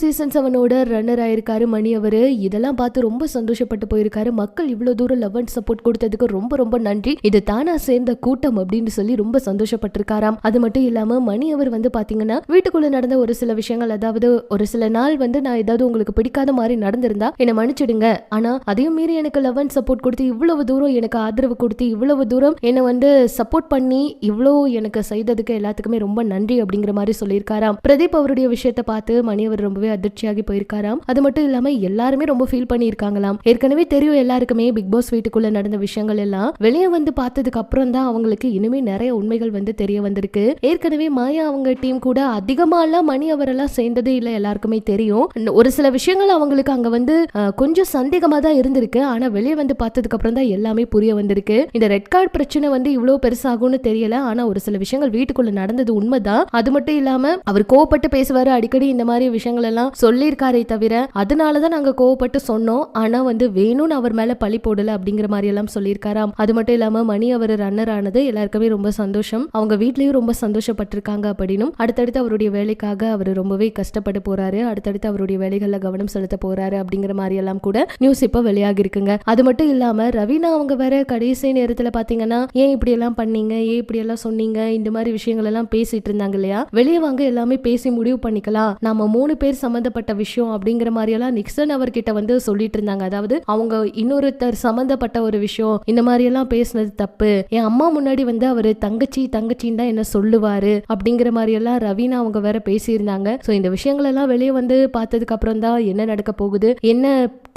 Season செவனோட runner ஆயிருக்காரு மணி அவர். இதெல்லாம் பார்த்து ரொம்ப சந்தோஷப்பட்டு போயிருக்காரு. மக்கள் இவ்வளோ தூரம் லவ் அண்ட் சப்போர்ட் கொடுத்ததுக்கு ரொம்ப ரொம்ப நன்றி. இது தானா சேர்ந்த கூட்டம் அப்படின்னு சொல்லி ரொம்ப சந்தோஷப்பட்டிருக்காராம். அது மட்டும் இல்லாம மணி அவர் வந்து பாத்தீங்கன்னா வீட்டுக்குள்ள நடந்த ஒரு சில விஷயங்கள் அதாவது ஒரு சில நாள் வந்து நான் ஏதாவது உங்களுக்கு பிடிக்காத மாதிரி நடந்திருந்தா என்னை மன்னிச்சிடுங்க. ஆனா அதையும் மீறி எனக்கு லவ் அண்ட் சப்போர்ட் கொடுத்து இவ்வளவு தூரம் எனக்கு ஆதரவு கொடுத்து இவ்வளவு தூரம் என்னை வந்து சப்போர்ட் பண்ணி இவ்வளோ எனக்கு செய்ததுக்கு எல்லாத்துக்குமே ரொம்ப நன்றி அப்படிங்கிற மாதிரி சொல்லியிருக்காராம். பிரதீப் அவருடைய விஷயத்தை பார்த்து மணி அவர் ரொம்பவே அதிர்ச்சியாகி போயிருக்காராம். அது மட்டும் இல்லாம எல்லாருமே ரொம்ப ஃபீல் பண்ணியிருக்காங்களாம். ஏற்கனவே தெரியும் எல்லாருக்குமே பிக் பாஸ் வீட்டுக்குள்ள நடந்த விஷயங்கள் எல்லாம். வெளியே வந்து பார்த்ததுக்கு அப்புறம் தான் அவங்களுக்கு இனிமே நிறைய உண்மைகள் வந்து தெரிய வந்திருக்கு. ஏற்கனவே மாயா அவங்க டீம் கூட அதிகமாலாம் மணி அவரெல்லாம் சேர்ந்ததே இல்லை எல்லாருக்குமே தெரியும். ஒரு சில விஷயங்கள் அவங்களுக்கு அங்க வந்து கொஞ்சம் சந்தேகமா தான் இருந்திருக்கு. ஆனா வெளியே வந்து பார்த்ததுக்கு அப்புறம் தான் எல்லாமே புரிய வந்திருக்கு. இந்த ரெட் கார்டு பிரச்சனை வந்து இவ்வளவு பெருசாகும்னு தெரியல. ஆனா ஒரு சில விஷயங்கள் வீட்டுக்குள்ள நடந்தது உண்மைதான். அது மட்டும் இல்லாம அவர் கோவப்பட்டு பேசுவாரு. அடிக்கடி இந்த மாதிரி விஷயங்கள் எல்லாம் சொல்லியிருக்காரே தவிர அதனாலதான் நாங்க கோவப்பட்டு சொன்னோம். ஆனா வந்து வேணும்னு அவர் மேல பழி போடல அப்படிங்கிற மாதிரி எல்லாம் சொல்லியிருக்காராம். அது மட்டும் இல்லாம மணி அவர் ரன்னர் ஆனது எல்லாருக்குமே ரொம்ப சந்தோஷம். அவங்க வீட்லயும் ரொம்ப சந்தோஷப்பட்டிருக்காங்க அப்படின்னும். அடுத்தடுத்து அவருடைய வேலைக்காக அவர் ரொம்பவே கஷ்டப்பட்டு போறாரு. அடுத்தடுத்து அவருடைய வேலைகள்ல கவனம் செலுத்த போறாரு அப்படிங்கிற மாதிரி எல்லாம் கூட நியூஸ் இப்ப வெளியாகி இருக்குங்க. அது மட்டும் இல்லாம ரவீனா அவங்க வேற கடைசி நேரத்துல பாத்தீங்கன்னா ஏன் இப்படி எல்லாம் பண்ணீங்க? ஏன் இப்படி எல்லாம் சொன்னீங்க? இந்த மாதிரி விஷயங்கள் எல்லாம் பேசிட்டு இருந்தாங்க இல்லையா? வெளியே வாங்க எல்லாமே பேசி முடிவு பண்ணிக்கலாம். நாம மூணு பேர் சம்மந்தப்பட்ட விஷயம் அப்படிங்கிற மாதிரியெல்லாம் நிக்சன் அவர்கிட்ட வந்து சொல்லிட்டு இருந்தாங்க. அதாவது அவங்க இன்னொருத்தர் சம்மந்தப்பட்ட ஒரு விஷயம் இந்த மாதிரியெல்லாம் பேசுனது தப்பு. என் அம்மா முன்னாடி வந்து அவர் தங்கச்சி தங்கச்சின்னு தான் என்ன சொல்லுவாரு அப்படிங்கிற மாதிரியெல்லாம் ரவீனா அவங்க வேற பேசியிருந்தாங்க. ஸோ இந்த விஷயங்கள் எல்லாம் வெளியே வந்து பார்த்ததுக்கு அப்புறம் தான் என்ன நடக்க போகுது என்ன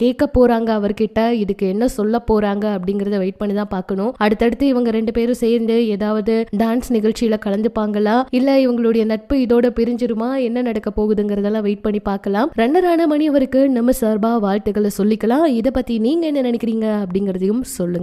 கேட்க போறாங்க அவர்கிட்ட இதுக்கு என்ன சொல்ல போறாங்க அப்படிங்கறத வெயிட் பண்ணி தான் பார்க்கணும். அடுத்தடுத்து இவங்க ரெண்டு பேரும் சேர்ந்து ஏதாவது டான்ஸ் நிகழ்ச்சியில கலந்துப்பாங்களா? இல்ல இவங்களுடைய நட்பு இதோட பிரிஞ்சிருமா? என்ன நடக்க போகுதுங்கிறதெல்லாம் வெயிட் பண்ணி பார்க்கலாம். ரன்னரான மணி அவருக்கு நம்ம சார்பா வாழ்த்துக்களை சொல்லிக்கலாம். இதை பத்தி நீங்க என்ன நினைக்கிறீங்க அப்படிங்கறதையும் சொல்லுங்க.